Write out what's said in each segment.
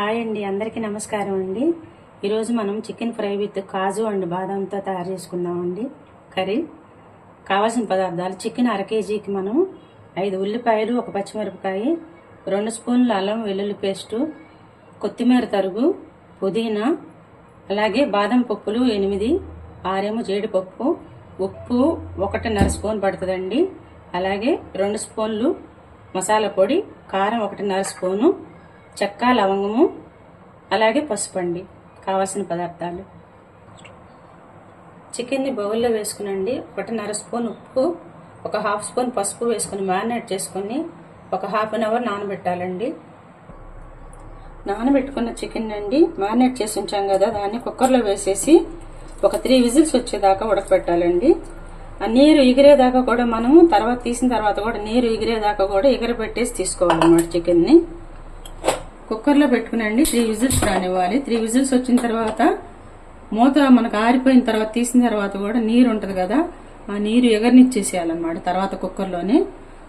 Hi అండి అందరికీ నమస్కారం అండి. ఈరోజు మనం chicken fry with kaju and బాదంతో తయారు చేసుకుందామండి. కర్రీ. కావాల్సిన పదార్థాలు. చికెన్ అర కేజీకి మనం ఐదు ఉల్లిపాయలు ఒక పచ్చిమిరపకాయ రెండు స్పూన్లు అల్లం వెల్లుల్లి పేస్టు కొత్తిమీర తరుగు పుదీనా అలాగే బాదం పప్పులు ఎనిమిది ఆరేమో జీడిపప్పు ఉప్పు ఒకటిన్నర స్పూన్ పడుతుందండి. అలాగే రెండు స్పూన్లు మసాలా పొడి కారం ఒకటిన్నర స్పూను చెక్క లవంగము అలాగే పసుపు అండి కావాల్సిన పదార్థాలు. చికెన్ని బౌల్లో వేసుకునండి. ఒకటిన్నర స్పూన్ ఉప్పు ఒక హాఫ్ స్పూన్ పసుపు వేసుకొని మ్యారినేట్ చేసుకొని ఒక హాఫ్ అన్ అవర్ నానబెట్టాలండి. నానబెట్టుకున్న చికెన్ అండి మ్యారినేట్ చేసి ఉంచాం కదా దాన్ని కుక్కర్లో వేసేసి ఒక త్రీ విజిల్స్ వచ్చేదాకా ఉడకబెట్టాలండి ఆ నీరు ఎగిరేదాకా కూడా మనము తర్వాత తీసిన తర్వాత కూడా నీరు ఎగిరేదాకా కూడా ఎగరబెట్టేసి తీసుకోవాలన్నమాట చికెన్ని. కుక్కర్లో పెట్టుకునండి. త్రీ విజిల్స్ రానివ్వాలి. త్రీ విజిల్స్ వచ్చిన తర్వాత మూత మనకు ఆరిపోయిన తర్వాత తీసిన తర్వాత కూడా నీరు ఉంటుంది కదా ఆ నీరు ఎగరనిచ్చేసేయాలన్నమాట తర్వాత కుక్కర్లోనే.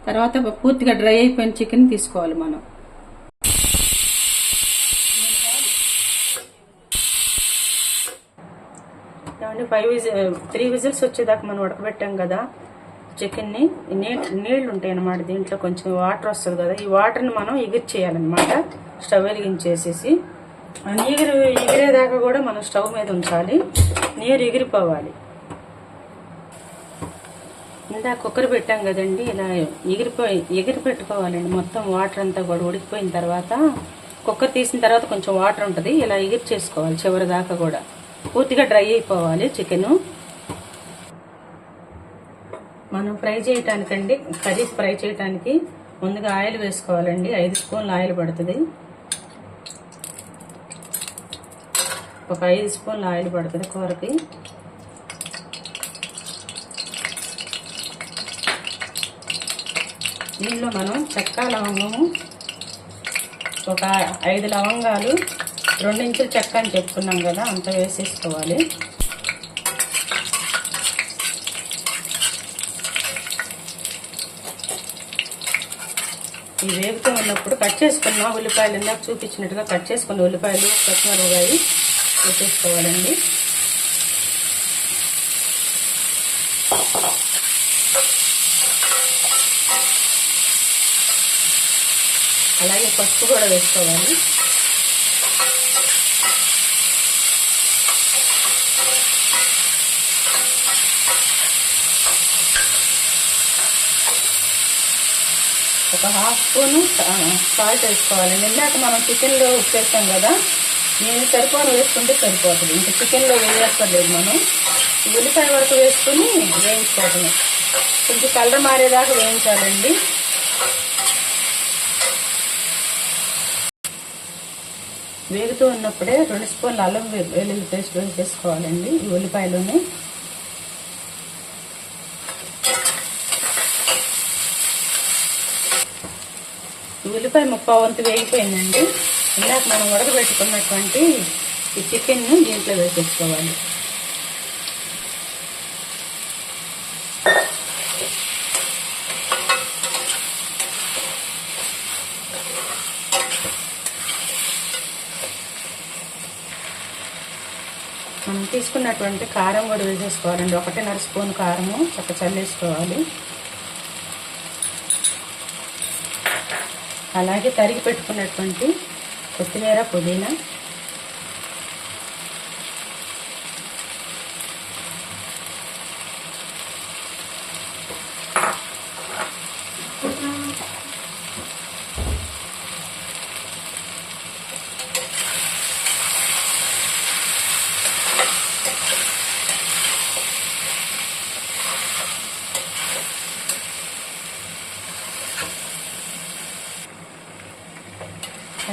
తర్వాత పూర్తిగా డ్రై అయిపోయిన చికెన్ తీసుకోవాలి మనం. ఏమంటే ఫైవ్ విజిల్ త్రీ విజిల్స్ వచ్చేదాకా మనం ఉడకబెట్టాం కదా చికెన్ని. నీళ్ళు నీళ్ళు ఉంటాయి అన్నమాట దీంట్లో కొంచెం వాటర్ వస్తుంది కదా ఈ వాటర్ని మనం ఎగిరి చేయాలన్నమాట స్టవ్ వెలిగించేసేసి నీరు ఎగిరేదాకా కూడా మనం స్టవ్ మీద ఉంచాలి. నీరు ఎగిరిపోవాలి. ఇందాక కుక్కర్ పెట్టాం కదండి ఇలా ఎగిరిపోయి ఎగిరి పెట్టుకోవాలండి మొత్తం వాటర్ అంతా కూడా ఉడికిపోయిన తర్వాత కుక్కర్ తీసిన తర్వాత కొంచెం వాటర్ ఉంటుంది ఇలా ఎగిరి చేసుకోవాలి చివరి దాకా కూడా. పూర్తిగా డ్రై అయిపోవాలి చికెను. మనం ఫ్రై చేయటానికండి కర్రీ ఫ్రై చేయటానికి ముందుగా ఆయిల్ వేసుకోవాలండి. ఐదు స్పూన్లు ఆయిల్ పడుతుంది. ఒక ఐదు స్పూన్లు ఆయిల్ పడుతుంది కూరకి. దీనిలో మనం చెక్క లవంగము ఒక ఐదు లవంగాలు రెండు చెక్క అని చెప్పుకున్నాం కదా అంత వేసేసుకోవాలి. ఈ వేగుతూ ఉన్నప్పుడు కట్ చేసుకున్న ఉల్లిపాయలు ఇందాక చూపించినట్టుగా కట్ చేసుకున్న ఉల్లిపాయలు పచ్చిమిరపకాయ కొట్టేసుకోవాలండి అలాగే పసుపు కూడా వేసుకోవాలి. ఒక హాఫ్ స్పూను సాల్ట్ వేసుకోవాలి. ఇందాక మనం చికెన్లో ఉప్పు వేస్తాం కదా నేను సరిపోను వేసుకుంటే సరిపోతుంది. ఇంకా చికెన్లో వేయక్కర్లేదు మనం. ఉల్లిపాయ వరకు వేసుకుని వేయించుకోవటమే కొంచెం కలర్ మారేదాకా వేయించాలండి. వేగుతూ ఉన్నప్పుడే రెండు స్పూన్లు అల్లం వెల్లుల్లి పేస్ట్ వేసేసుకోవాలండి ఈ ఉల్లిపాయలోనే. ఉల్లిపాయ ముప్పా వంతు వేగిపోయిందండి. ఇందాక మనం ఉడకబెట్టుకున్నటువంటి ఈ చికెన్ దీంట్లో వేసేసుకోవాలి. మనం తీసుకున్నటువంటి కారం కూడా వేసేసుకోవాలండి. ఒకటిన్నర స్పూన్ కారము చక్క చల్లేసుకోవాలి. అలాగే తరిగి పెట్టుకున్నటువంటి కొత్తిమీర పుదీనా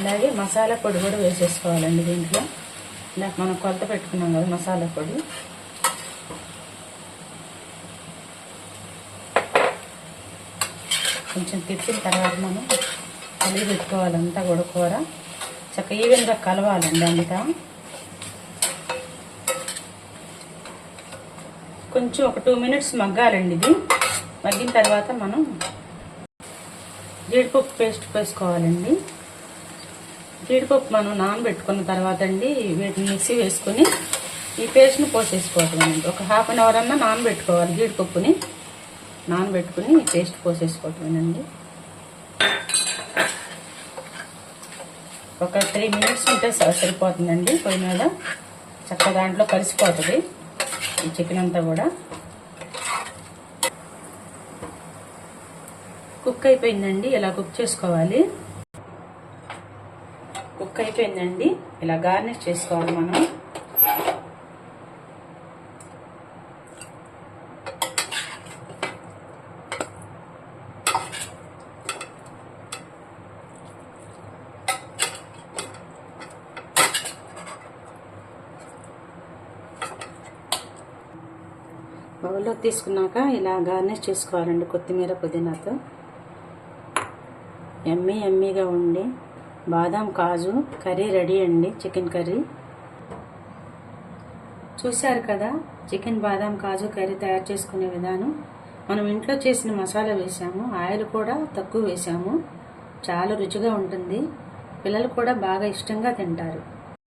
అలాగే మసాలా పొడి కూడా వేసేసుకోవాలండి దీంట్లో. ఇందాక మనం కొలత పెట్టుకున్నాం కదా మసాలా పొడి. కొంచెం తిప్పిన తర్వాత మనం కలిగి పెట్టుకోవాలంతా కూడా కూర. చక్క ఈవెన్గా కలవాలండి అంతా. కొంచెం ఒక టూ మినిట్స్ మగ్గాలండి ఇది. మగ్గిన తర్వాత మనం జీడిపప్పు పేస్ట్ వేసుకోవాలండి. జీడిపప్పు మనం నానబెట్టుకున్న తర్వాత అండి వీటిని మిక్సీ వేసుకుని ఈ పేస్ట్ని పోసేసుకోవటం అండి ఒక హాఫ్ అన్ అవర్ అన్నా నానబెట్టుకోవాలి జీడిపప్పుని. నానబెట్టుకుని ఈ పేస్ట్ పోసేసుకోవటమేనండి. ఒక త్రీ మినిట్స్ ఉంటే స- సరిపోతుందండి పొయ్యి మీద. చక్కగా దాంట్లో కలిసిపోతుంది ఈ చికెన్ అంతా కూడా. కుక్ అయిపోయిందండి. ఇలా కుక్ చేసుకోవాలి? కుక్ అయిపోయిందండి ఇలా గార్నిష్ చేసుకోవాలి మనం. బౌల్లో తీసుకున్నాక ఇలా గార్నిష్ చేసుకోవాలండి కొత్తిమీర పుదీనాతో. ఎమ్మీ ఎమ్మీగా ఉండి. బాదం కాజు కర్రీ రెడీ అండి. Chicken curry. చూశారు కదా చికెన్ బాదం కాజు కర్రీ తయారు చేసుకునే విధానం. మనం ఇంట్లో చేసిన మసాలా వేసాము ఆయిల్ కూడా తక్కువ వేసాము. చాలా రుచిగా ఉంటుంది. పిల్లలు కూడా బాగా ఇష్టంగా తింటారు.